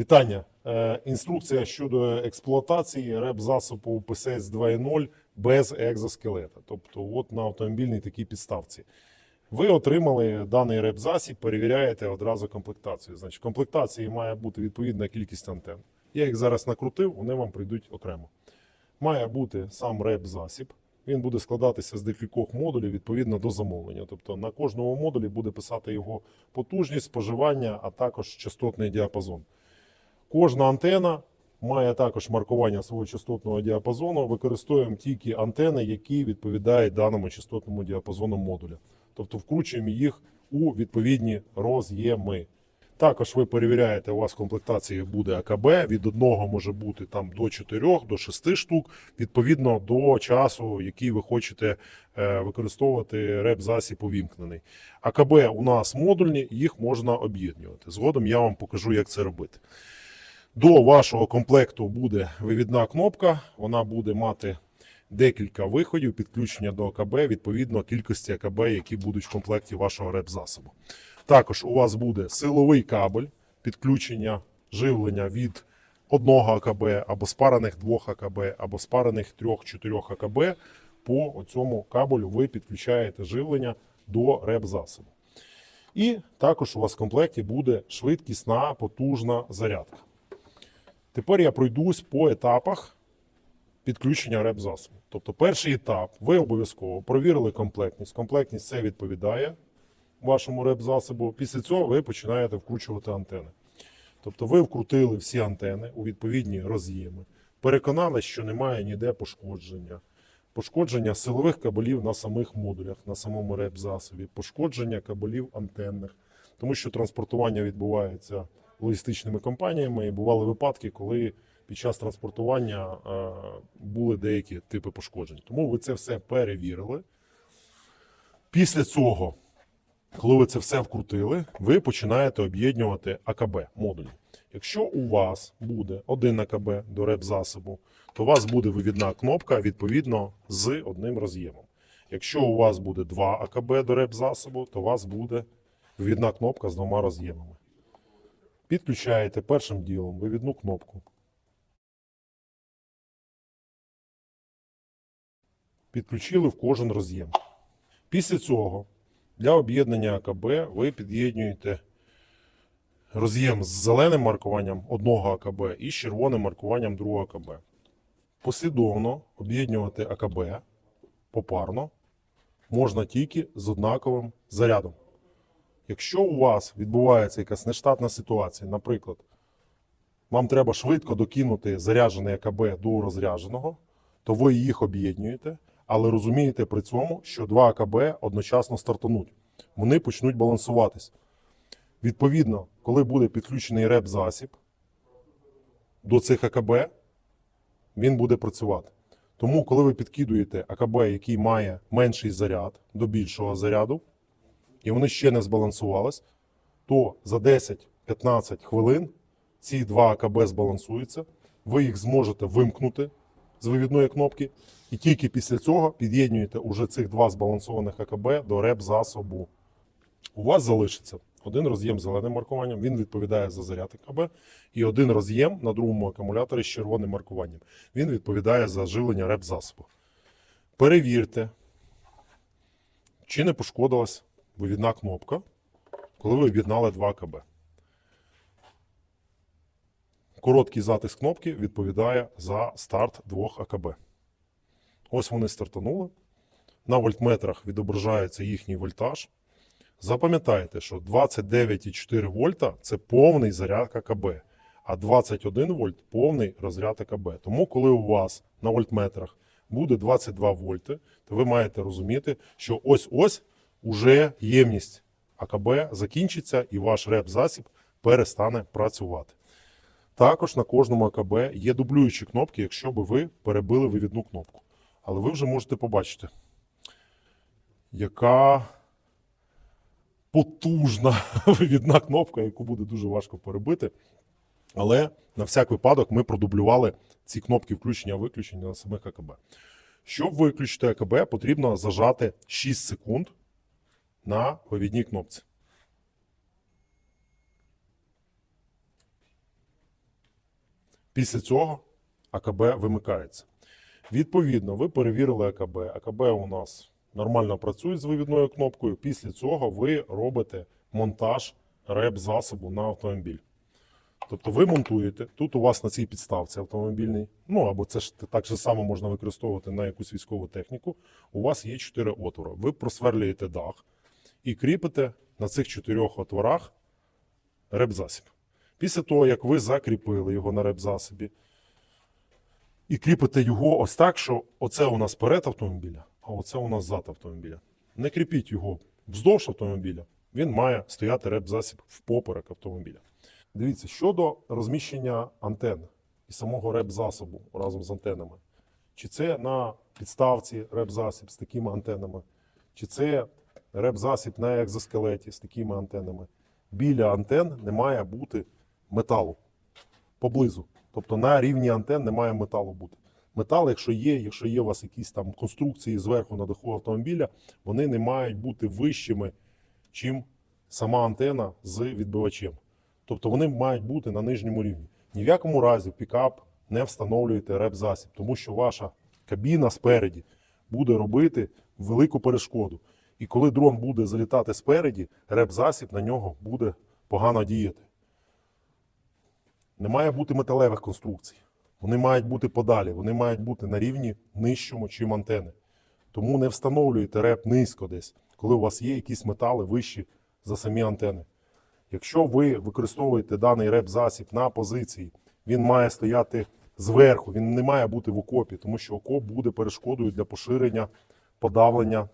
Вітання. Е, Інструкція щодо експлуатації реп-засобу PCS 2.0 без екзоскелета. Тобто, от на автомобільній такій підставці. Ви отримали даний реп-засіб, перевіряєте одразу комплектацію. Значить, в комплектації має бути відповідна кількість антенн. Я їх зараз накрутив, вони вам прийдуть окремо. Має бути сам реп-засіб. Він буде складатися з декількох модулів відповідно до замовлення. Тобто на кожному модулі буде писати його потужність, споживання, а також частотний діапазон. Кожна антена має також маркування свого частотного діапазону. Використовуємо тільки антени, які відповідають даному частотному діапазону модуля. Тобто вкручуємо їх у відповідні роз'єми. Також ви перевіряєте, у вас в комплектації буде АКБ, від одного може бути там до 4, до 6 штук, відповідно до часу, який ви хочете е, використовувати реп-засіб увімкнений. АКБ у нас модульні, їх можна об'єднувати. Згодом я вам покажу, як це робити. До вашого комплекту буде вивідна кнопка, вона буде мати декілька виходів підключення до АКБ відповідно кількості АКБ, які будуть в комплекті вашого реп-засобу. Також у вас буде силовий кабель підключення живлення від одного АКБ або спарених двох АКБ, або спарених трьох-чотирьох АКБ. По цьому кабелю ви підключаєте живлення до реп-засобу. І також у вас в комплекті буде швидкісна потужна зарядка. Тепер я пройдусь по етапах підключення реп-засобу. Тобто, перший етап ви обов'язково провірили комплектність. Комплектність це відповідає вашому реп-засобу. Після цього ви починаєте вкручувати антени. Тобто ви вкрутили всі антени у відповідні роз'єми, переконалися, що немає ніде пошкодження. Пошкодження силових кабелів на самих модулях, на самому реп-засобі, пошкодження кабелів антенних, тому що транспортування відбувається логістичними компаніями, і бували випадки, коли під час транспортування е, були деякі типи пошкоджень. Тому ви це все перевірили. Після цього, коли ви це все вкрутили, ви починаєте об'єднувати АКБ модулі. Якщо у вас буде один АКБ до реп-засобу, то у вас буде вивідна кнопка відповідно з одним роз'ємом. Якщо у вас буде два АКБ до реп-засобу, то у вас буде вивідна кнопка з двома роз'ємами. Підключаєте першим ділом вивідну кнопку. Підключили в кожен роз'єм. Після цього для об'єднання АКБ ви під'єднуєте роз'єм з зеленим маркуванням одного АКБ і з червоним маркуванням другого АКБ. Послідовно об'єднувати АКБ попарно можна тільки з однаковим зарядом. Якщо у вас відбувається якась нештатна ситуація, наприклад, вам треба швидко докинути заряджений АКБ до розрядженого, то ви їх об'єднуєте, але розумієте при цьому, що два АКБ одночасно стартануть. Вони почнуть балансуватись. Відповідно, коли буде підключений реп-засіб до цих АКБ, він буде працювати. Тому, коли ви підкидуєте АКБ, який має менший заряд до більшого заряду, і вони ще не збалансувались, то за 10-15 хвилин ці два АКБ збалансуються, ви їх зможете вимкнути з вивідної кнопки, і тільки після цього під'єднуєте уже цих два збалансованих АКБ до реп-засобу. У вас залишиться один роз'єм з зеленим маркуванням, він відповідає за заряд АКБ, і один роз'єм на другому акумуляторі з червоним маркуванням. Він відповідає за живлення реп-засобу. Перевірте, чи не пошкодилась вивідна кнопка, коли ви об'єднали два АКБ. Короткий затиск кнопки відповідає за старт двох АКБ. Ось вони стартанули. На вольтметрах відображається їхній вольтаж. Запам'ятайте, що 29,4 вольта це повний заряд АКБ, а 21 вольт повний розряд АКБ. Тому, коли у вас на вольтметрах буде 22 вольти, то ви маєте розуміти, що ось-ось уже ємність АКБ закінчиться і ваш реп-засіб перестане працювати. Також на кожному АКБ є дублюючі кнопки, якщо би ви перебили вивідну кнопку. Але ви вже можете побачити, яка потужна вивідна кнопка, яку буде дуже важко перебити. Але на всяк випадок ми продублювали ці кнопки включення-виключення на самих АКБ. Щоб виключити АКБ, потрібно зажати 6 секунд на вивідній кнопці. Після цього АКБ вимикається. Відповідно, ви перевірили АКБ. АКБ у нас нормально працює з вивідною кнопкою. Після цього ви робите монтаж реп засобу на автомобіль. Тобто ви монтуєте, тут у вас на цій підставці автомобільній, ну або це ж так же само можна використовувати на якусь військову техніку. У вас є чотири отвори. Ви просверлюєте дах і кріпите на цих чотирьох отворах реп-засіб. Після того, як ви закріпили його на реп-засобі, і кріпите його ось так, що оце у нас перед автомобіля, а оце у нас зад автомобіля. Не кріпіть його вздовж автомобіля, він має стояти реп-засіб впоперек автомобіля. Дивіться, щодо розміщення антенн і самого реп-засобу разом з антенами. Чи це на підставці реп-засіб з такими антенами, чи це реп-засіб на екзоскелеті з такими антенами. Біля антен не має бути металу поблизу. Тобто на рівні антен не має металу бути. Метал, якщо є, якщо є у вас якісь там конструкції зверху на даху автомобіля, вони не мають бути вищими, чим сама антена з відбивачем. Тобто вони мають бути на нижньому рівні. Ні в якому разі пікап не встановлюєте реп-засіб, тому що ваша кабіна спереді буде робити велику перешкоду. І коли дрон буде залітати спереді, реп-засіб на нього буде погано діяти. Не має бути металевих конструкцій. Вони мають бути подалі, вони мають бути на рівні нижчому, чим антени. Тому не встановлюйте реп низько десь, коли у вас є якісь метали вищі за самі антени. Якщо ви використовуєте даний реп-засіб на позиції, він має стояти зверху, він не має бути в окопі, тому що окоп буде перешкодою для поширення подавлення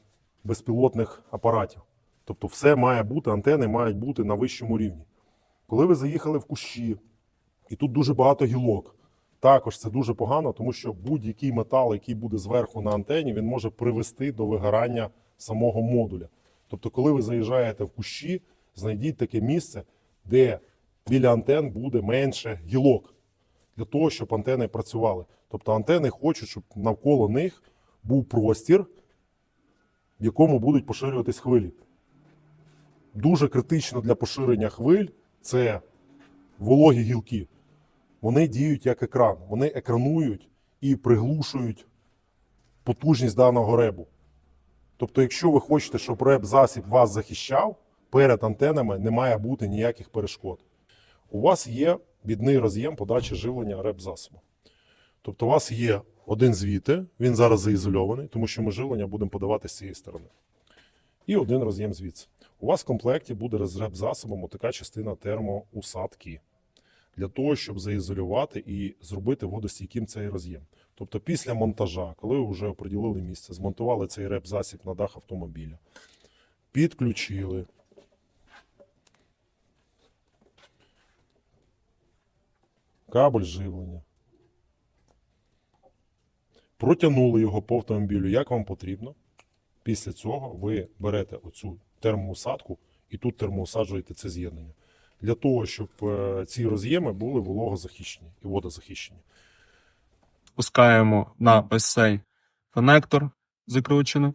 безпілотних апаратів. Тобто, все має бути, антени мають бути на вищому рівні. Коли ви заїхали в кущі, і тут дуже багато гілок, також це дуже погано, тому що будь-який метал, який буде зверху на антені, він може привести до вигорання самого модуля. Тобто, коли ви заїжджаєте в кущі, знайдіть таке місце, де біля антен буде менше гілок, для того, щоб антени працювали. Тобто антени хочуть, щоб навколо них був простір, в якому будуть поширюватись хвилі. Дуже критично для поширення хвиль це вологі гілки. Вони діють як екран. Вони екранують і приглушують потужність даного ребу. Тобто, якщо ви хочете, щоб реб-засіб вас захищав, перед антенами не має бути ніяких перешкод. У вас є бідний роз'єм подачі живлення реб-засобу. Тобто, у вас є один звідти, він зараз заізольований, тому що ми живлення будемо подавати з цієї сторони. І один роз'єм звідси. У вас в комплекті буде з реб-засобом така частина термоусадки для того, щоб заізолювати і зробити водостійким цей роз'єм. Тобто, після монтажа, коли ви вже оприділили місце, змонтували цей реп-засіб на дах автомобіля, підключили. Кабель живлення. Протягнули його по автомобілю, як вам потрібно. Після цього ви берете оцю термоусадку і тут термоусаджуєте це з'єднання. Для того, щоб е, ці роз'єми були вологозахищені і водозахищені. Пускаємо на ось цей конектор закручений,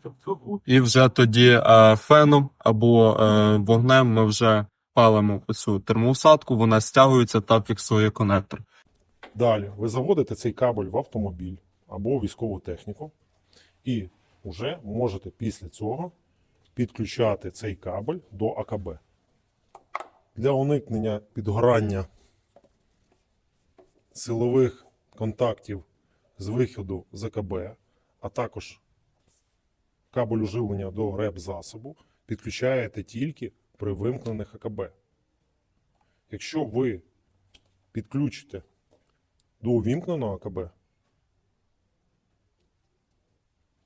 і вже тоді е, феном або е, вогнем ми вже палимо оцю термоусадку, вона стягується та фіксує конектор. Далі ви заводите цей кабель в автомобіль або військову техніку, і вже можете після цього підключати цей кабель до АКБ. Для уникнення підгорання силових контактів з виходу з АКБ, а також кабелю живлення до реп-засобу, підключаєте тільки при вимкнених АКБ. Якщо ви підключите до увімкненого АКБ,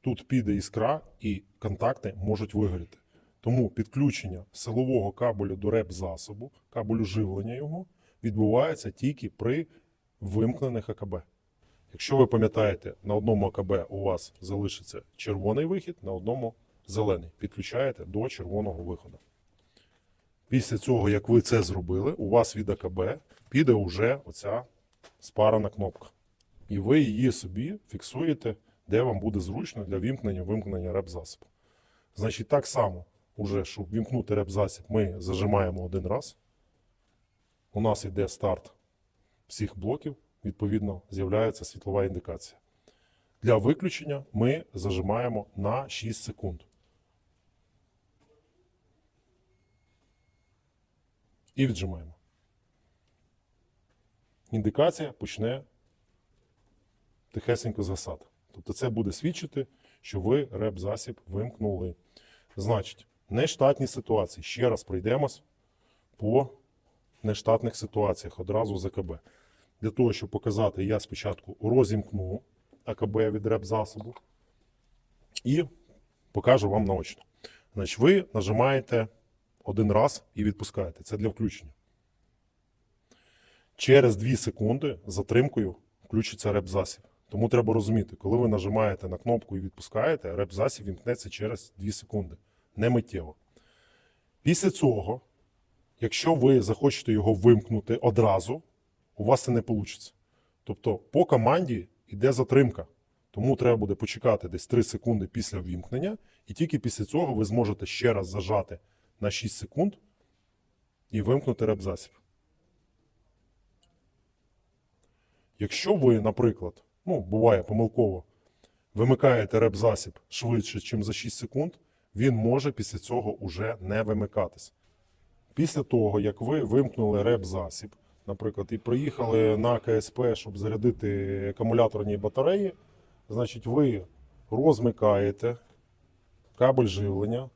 тут піде іскра і контакти можуть вигоріти. Тому підключення силового кабелю до реп-засобу, кабелю живлення його, відбувається тільки при вимкнених АКБ. Якщо ви пам'ятаєте, на одному АКБ у вас залишиться червоний вихід, на одному зелений. Підключаєте до червоного виходу. Після цього, як ви це зробили, у вас від АКБ піде вже оця спарана кнопка. І ви її собі фіксуєте, де вам буде зручно для вімкнення вимкнення реп-засобу. Значить, так само, уже, щоб вімкнути реп-засіб, ми зажимаємо один раз. У нас йде старт всіх блоків. відповідно, з'являється світлова індикація. Для виключення ми зажимаємо на 6 секунд. І віджимаємо. Індикація почне тихесенько згасати. Тобто це буде свідчити, що ви реп-засіб вимкнули. Значить, нештатні ситуації. Ще раз пройдемось по нештатних ситуаціях одразу з АКБ. Для того, щоб показати, я спочатку розімкну АКБ від реп-засобу і покажу вам наочно. Значить, ви нажимаєте один раз і відпускаєте. Це для включення. Через 2 секунди затримкою включиться реп-засіб. Тому треба розуміти, коли ви нажимаєте на кнопку і відпускаєте, реп-засіб вімкнеться через 2 секунди, не миттєво. Після цього, якщо ви захочете його вимкнути одразу, у вас це не вийде. Тобто по команді йде затримка. Тому треба буде почекати десь 3 секунди після ввімкнення, і тільки після цього ви зможете ще раз зажати на 6 секунд і вимкнути реп-засіб. Якщо ви, наприклад, ну, буває помилково, вимикаєте реп-засіб швидше, ніж за 6 секунд, він може після цього уже не вимикатись. Після того, як ви вимкнули реп-засіб, наприклад, і приїхали на КСП, щоб зарядити акумуляторні батареї, значить, ви розмикаєте кабель живлення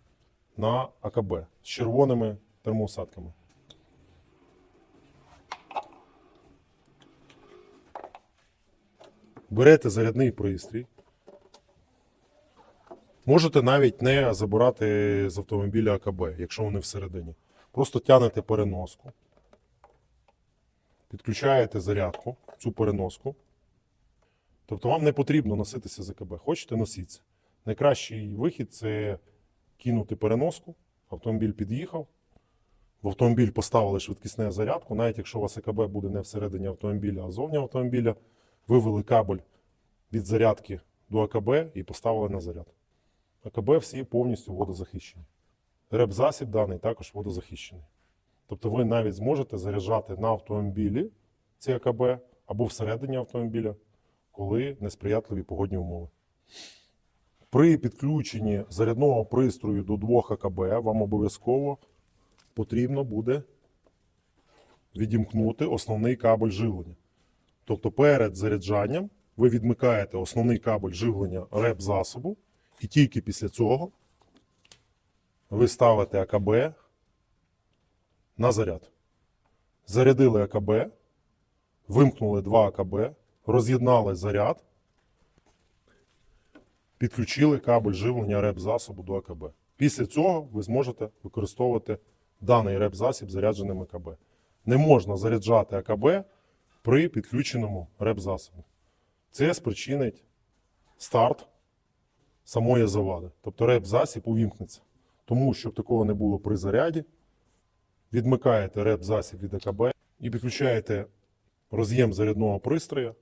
на АКБ з червоними термоусадками. Берете зарядний пристрій. Можете навіть не забирати з автомобіля АКБ, якщо вони всередині. Просто тянете переноску, підключаєте зарядку, цю переноску. Тобто вам не потрібно носитися з АКБ. Хочете носіться. Найкращий вихід це кинути переноску, автомобіль під'їхав, в автомобіль поставили швидкісне зарядку, навіть якщо у вас АКБ буде не всередині автомобіля, а зовні автомобіля, вивели кабель від зарядки до АКБ і поставили на заряд. АКБ всі повністю водозахищені. Реп-засіб даний також водозахищений. Тобто ви навіть зможете заряджати на автомобілі ці АКБ або всередині автомобіля, коли несприятливі погодні умови. При підключенні зарядного пристрою до двох АКБ вам обов'язково потрібно буде відімкнути основний кабель живлення. Тобто перед заряджанням ви відмикаєте основний кабель живлення реп-засобу, і тільки після цього ви ставите АКБ на заряд. Зарядили АКБ, вимкнули два АКБ, роз'єднали заряд, підключили кабель живлення реп-засобу до АКБ. Після цього ви зможете використовувати даний реп-засіб зарядженим АКБ. Не можна заряджати АКБ при підключеному реп-засобу. Це спричинить старт самої завади. Тобто реп-засіб увімкнеться. Тому, щоб такого не було при заряді, відмикаєте реп-засіб від АКБ і підключаєте роз'єм зарядного пристрою,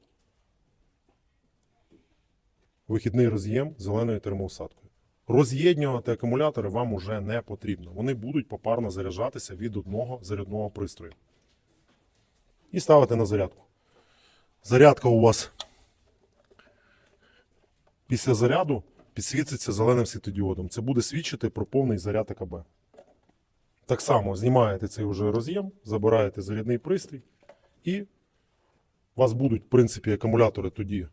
вихідний роз'єм зеленою термоусадкою. Роз'єднювати акумулятори вам уже не потрібно. Вони будуть попарно заряджатися від одного зарядного пристрою. І ставите на зарядку. Зарядка у вас після заряду підсвітиться зеленим світодіодом. Це буде свідчити про повний заряд АКБ. Так само знімаєте цей уже роз'єм, забираєте зарядний пристрій, і у вас будуть, в принципі, акумулятори тоді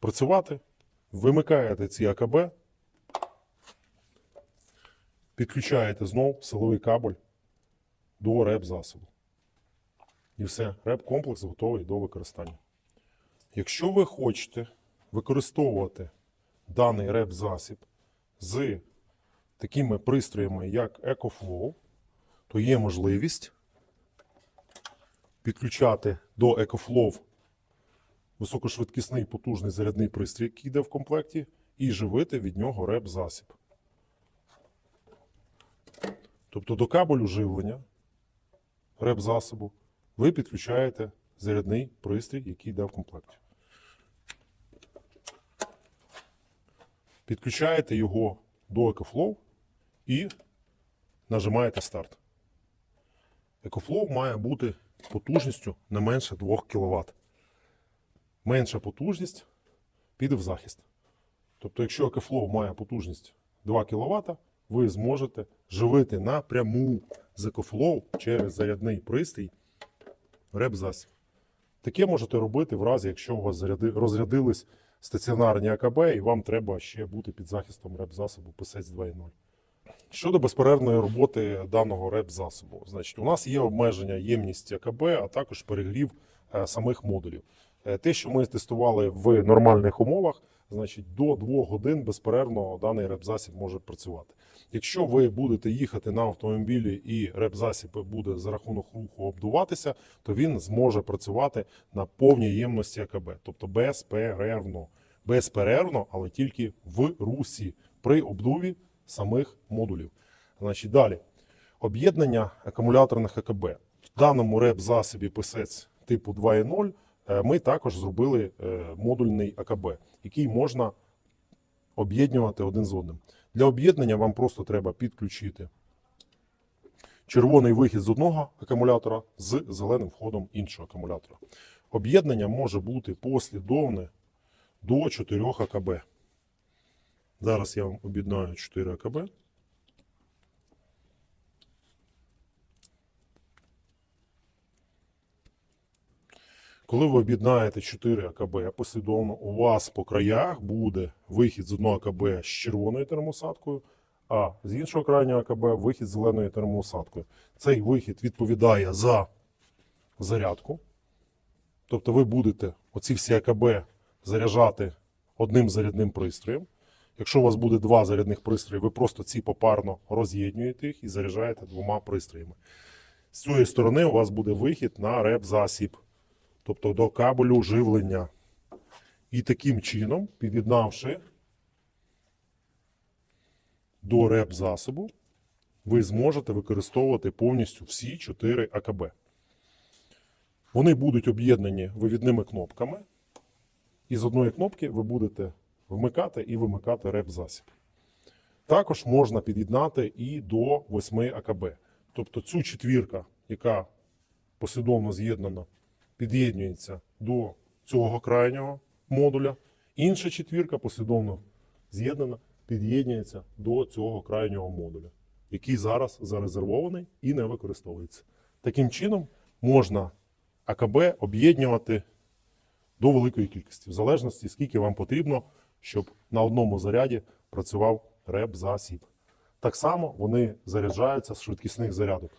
працювати. Вимикаєте ці АКБ, підключаєте знов силовий кабель до реп-засобу. І все, реп-комплекс готовий до використання. Якщо ви хочете використовувати даний реп-засіб з такими пристроями, як EcoFlow, то є можливість підключати до EcoFlow високошвидкісний потужний зарядний пристрій, який йде в комплекті, і живити від нього реп-засіб. Тобто до кабелю живлення реп-засобу ви підключаєте зарядний пристрій, який йде в комплекті. Підключаєте його до EcoFlow і нажимаєте старт. EcoFlow має бути потужністю не менше 2 кВт. менша потужність піде в захист. Тобто, якщо Екофлоу має потужність 2 кВт, ви зможете живити напряму з Екофлоу через зарядний пристрій реп-засіб. Таке можете робити в разі, якщо у вас розрядились стаціонарні АКБ, і вам треба ще бути під захистом реп-засобу PSEC 2.0. Щодо безперервної роботи даного реп-засобу, значить, у нас є обмеження ємність АКБ, а також перегрів е, самих модулів. Е, Те, що ми тестували в нормальних умовах, значить до 2 годин безперервно даний реп-засіб може працювати. Якщо ви будете їхати на автомобілі і реп-засіб буде за рахунок руху обдуватися, то він зможе працювати на повній ємності АКБ, тобто безперервно. Безперервно, але тільки в русі при обдуві самих модулів. Значить, далі. Об'єднання акумуляторних АКБ. В даному реп-засобі PSEC типу 2.0 е, ми також зробили е, модульний АКБ, який можна об'єднувати один з одним. Для об'єднання вам просто треба підключити червоний вихід з одного акумулятора з зеленим входом іншого акумулятора. Об'єднання може бути послідовне до 4 АКБ. Зараз я вам об'єднаю 4 АКБ. Коли ви об'єднаєте 4 АКБ послідовно, у вас по краях буде вихід з одного АКБ з червоною термосадкою, а з іншого крайнього АКБ вихід з зеленою термосадкою. Цей вихід відповідає за зарядку. Тобто ви будете оці всі АКБ заряджати одним зарядним пристроєм. Якщо у вас буде два зарядних пристрої, ви просто ці попарно роз'єднуєте їх і заряджаєте двома пристроями. З цієї сторони у вас буде вихід на реп-засіб, тобто до кабелю живлення. І таким чином, під'єднавши до реп-засобу, ви зможете використовувати повністю всі 4 АКБ. Вони будуть об'єднані вивідними кнопками. І з одної кнопки ви будете вмикати і вимикати реп-засіб. Також можна під'єднати і до 8 АКБ. Тобто цю четвірка, яка послідовно з'єднана, під'єднується до цього крайнього модуля. Інша четвірка послідовно з'єднана, під'єднується до цього крайнього модуля, який зараз зарезервований і не використовується. Таким чином можна АКБ об'єднувати до великої кількості, в залежності, скільки вам потрібно, щоб на одному заряді працював реп-засіб. Так само вони заряджаються з швидкісних зарядок.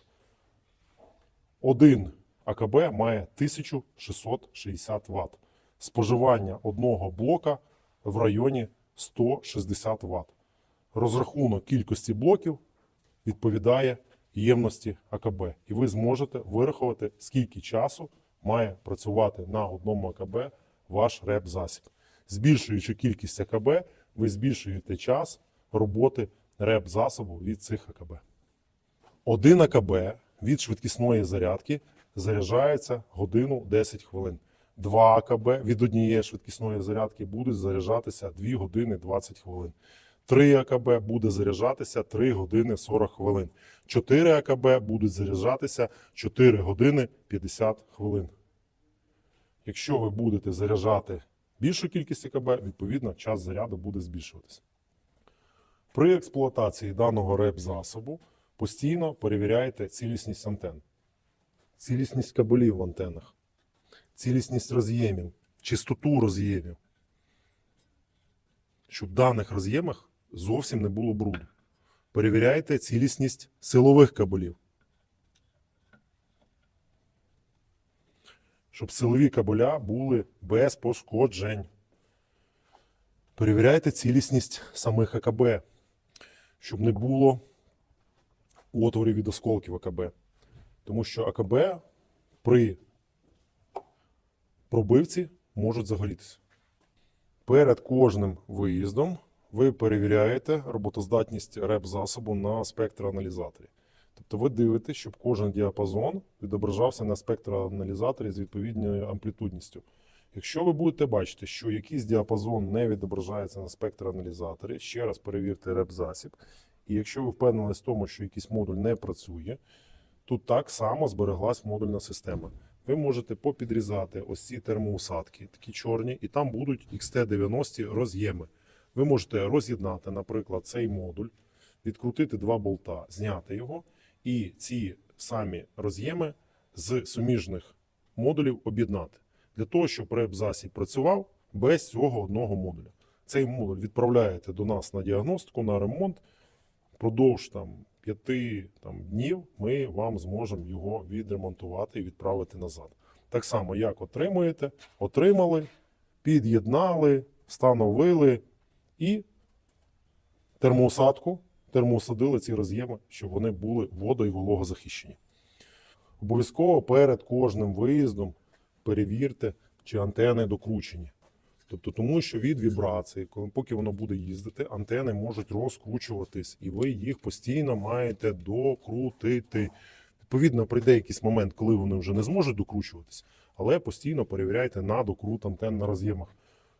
Один АКБ має 1660 Вт. Споживання одного блока в районі 160 Вт. Розрахунок кількості блоків відповідає ємності АКБ. І ви зможете вирахувати, скільки часу має працювати на одному АКБ ваш реп-засіб. Збільшуючи кількість АКБ, ви збільшуєте час роботи реп-засобу від цих АКБ. Один АКБ від швидкісної зарядки заряджається годину 10 хвилин. Два АКБ від однієї швидкісної зарядки будуть заряджатися 2 години 20 хвилин. 3 АКБ буде заряджатися 3 години 40 хвилин. 4 АКБ будуть заряджатися 4 години 50 хвилин. Якщо ви будете заряджати більшу кількість АКБ, відповідно час заряду буде збільшуватися. При експлуатації даного реп-засобу постійно перевіряйте цілісність антенн, цілісність кабелів в антеннах, цілісність роз'ємів, чистоту роз'ємів, щоб в даних роз'ємах зовсім не було бруду. Перевіряйте цілісність силових кабелів. Щоб силові кабеля були без пошкоджень. Перевіряйте цілісність самих АКБ, щоб не було отворів від осколків АКБ. Тому що АКБ при пробивці можуть загорітися. Перед кожним виїздом ви перевіряєте роботоздатність реп-засобу на спектроаналізаторі. Тобто ви дивитесь, щоб кожен діапазон відображався на спектроаналізаторі з відповідною амплітудністю. Якщо ви будете бачити, що якийсь діапазон не відображається на спектроаналізаторі, ще раз перевірте реп-засіб. І якщо ви впевнились в тому, що якийсь модуль не працює, тут так само збереглась модульна система. ви можете попідрізати ось ці термоусадки, такі чорні, і там будуть XT90 роз'єми. Ви можете роз'єднати, наприклад, цей модуль, відкрутити два болта, зняти його, і ці самі роз'єми з суміжних модулів об'єднати для того, щоб реп-засіб працював без цього одного модуля. Цей модуль відправляєте до нас на діагностику, на ремонт. Продовж там, п'яти днів ми вам зможемо його відремонтувати і відправити назад. Так само, як отримуєте, отримали, під'єднали, встановили і термоусадку, термоусадили ці роз'єми, щоб вони були водо- і вологозахищені. Обов'язково перед кожним виїздом перевірте, чи антени докручені. Тобто, тому що від вібрації, коли поки воно буде їздити, антени можуть розкручуватись, і ви їх постійно маєте докрутити. Відповідно, прийде якийсь момент, коли вони вже не зможуть докручуватись, але постійно перевіряйте на докрут антен на роз'ємах.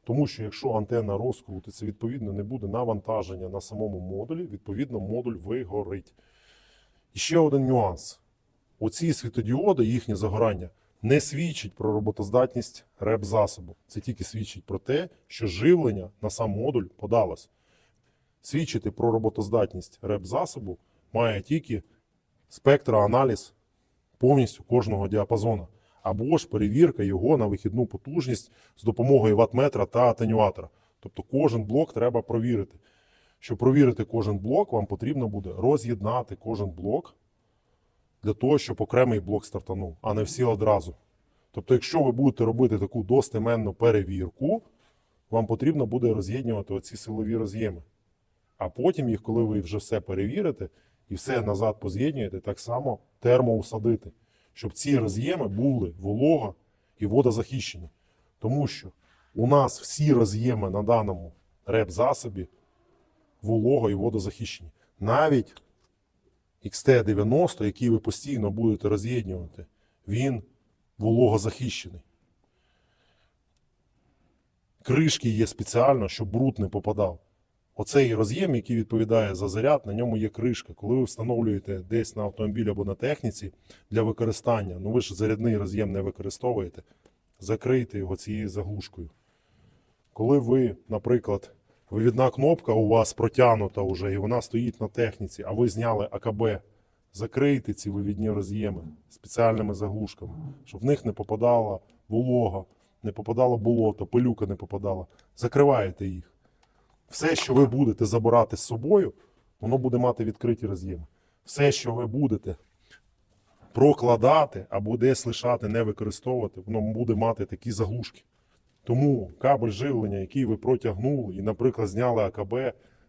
Тому що якщо антенна розкрутиться, відповідно не буде навантаження на самому модулі, відповідно, модуль вигорить. І ще один нюанс: оці світодіоди, їхнє загорання, не свідчить про роботоздатність реп-засобу. Це тільки свідчить про те, що живлення на сам модуль подалось. Свідчити про роботоздатність реп-засобу має тільки спектроаналіз повністю кожного діапазону, або ж перевірка його на вихідну потужність з допомогою ватметра та атенюатора. Тобто кожен блок треба провірити. Щоб провірити кожен блок, вам потрібно буде роз'єднати кожен блок для того, щоб окремий блок стартанув, а не всі одразу. Тобто, якщо ви будете робити таку достеменну перевірку, вам потрібно буде роз'єднувати оці силові роз'єми. А потім їх, коли ви вже все перевірите і все назад поз'єднуєте, так само термоусадити, щоб ці роз'єми були волога і водозахищені. Тому що у нас всі роз'єми на даному реп-засобі волого і водозахищені. Навіть XT90, який ви постійно будете роз'єднувати, він вологозахищений. Кришки є спеціально, щоб бруд не попадав. Оцей роз'єм, який відповідає за заряд, на ньому є кришка. Коли ви встановлюєте десь на автомобілі або на техніці для використання, ну ви ж зарядний роз'єм не використовуєте, закрийте його цією заглушкою. Коли ви, наприклад, вивідна кнопка у вас протягнута вже, і вона стоїть на техніці, а ви зняли АКБ, закрийте ці вивідні роз'єми спеціальними заглушками, щоб в них не попадала волога, не попадало болото, пилюка не попадала. Закриваєте їх. Все, що ви будете забирати з собою, воно буде мати відкриті роз'єми. Все, що ви будете прокладати або десь лишати, не використовувати, воно буде мати такі заглушки. Тому кабель живлення, який ви протягнули і, наприклад, зняли АКБ,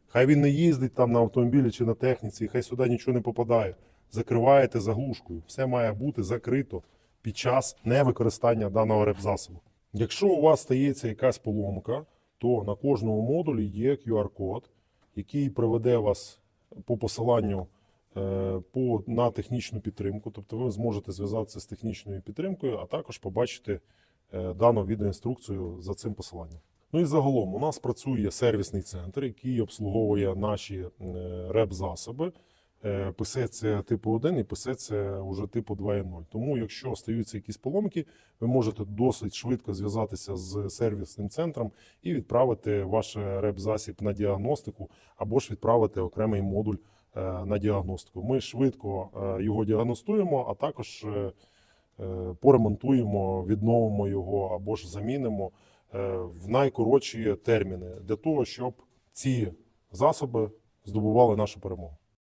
хай він не їздить там на автомобілі чи на техніці, хай сюди нічого не попадає. Закриваєте заглушкою. Все має бути закрито під час невикористання даного реп-засобу. Якщо у вас стається якась поломка, то на кожному модулі є QR-код, який приведе вас по посиланню е, по, на технічну підтримку. Тобто ви зможете зв'язатися з технічною підтримкою, а також побачити е, дану відеоінструкцію за цим посиланням. Ну і загалом у нас працює сервісний центр, який обслуговує наші е, реп-засоби. Е, ПС це типу 1 і ПС це вже типу 2.0. Тому, якщо стаються якісь поломки, ви можете досить швидко зв'язатися з сервісним центром і відправити ваш реп-засіб на діагностику, або ж відправити окремий модуль на діагностику. Ми швидко його діагностуємо, а також поремонтуємо, відновимо його або ж замінимо е, в найкоротші терміни для того, щоб ці засоби здобували нашу перемогу.